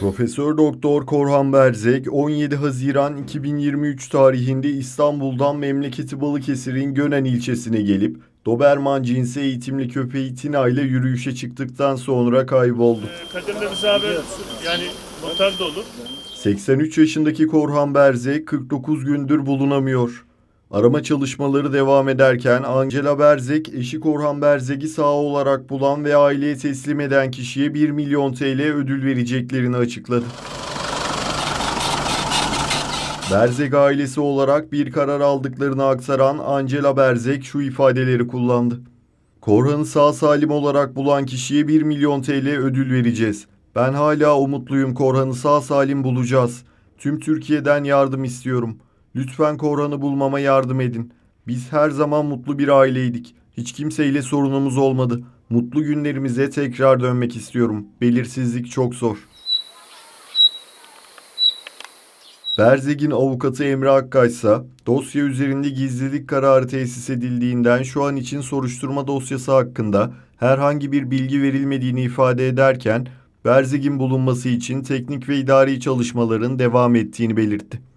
Profesör Doktor Korhan Berzek 17 Haziran 2023 tarihinde İstanbul'dan memleketi Balıkesir'in Gönen ilçesine gelip Doberman cinsi eğitimli köpeği Tina ile yürüyüşe çıktıktan sonra kayboldu. Kadir'le bize haber yani noter de olur. 83 yaşındaki Korhan Berzek 49 gündür bulunamıyor. Arama çalışmaları devam ederken Angela Berzek eşi Korhan Berzek'i sağ olarak bulan ve aileye teslim eden kişiye 1 milyon TL ödül vereceklerini açıkladı. Berzek ailesi olarak bir karar aldıklarını aktaran Angela Berzek şu ifadeleri kullandı. Korhan'ı sağ salim olarak bulan kişiye 1 milyon TL ödül vereceğiz. Ben hala umutluyum Korhan'ı sağ salim bulacağız. Tüm Türkiye'den yardım istiyorum. Lütfen Korhan'ı bulmama yardım edin. Biz her zaman mutlu bir aileydik. Hiç kimseyle sorunumuz olmadı. Mutlu günlerimize tekrar dönmek istiyorum. Belirsizlik çok zor. Berzeg'in avukatı Emre Akkaysa, dosya üzerinde gizlilik kararı tesis edildiğinden şu an için soruşturma dosyası hakkında herhangi bir bilgi verilmediğini ifade ederken, Berzeg'in bulunması için teknik ve idari çalışmaların devam ettiğini belirtti.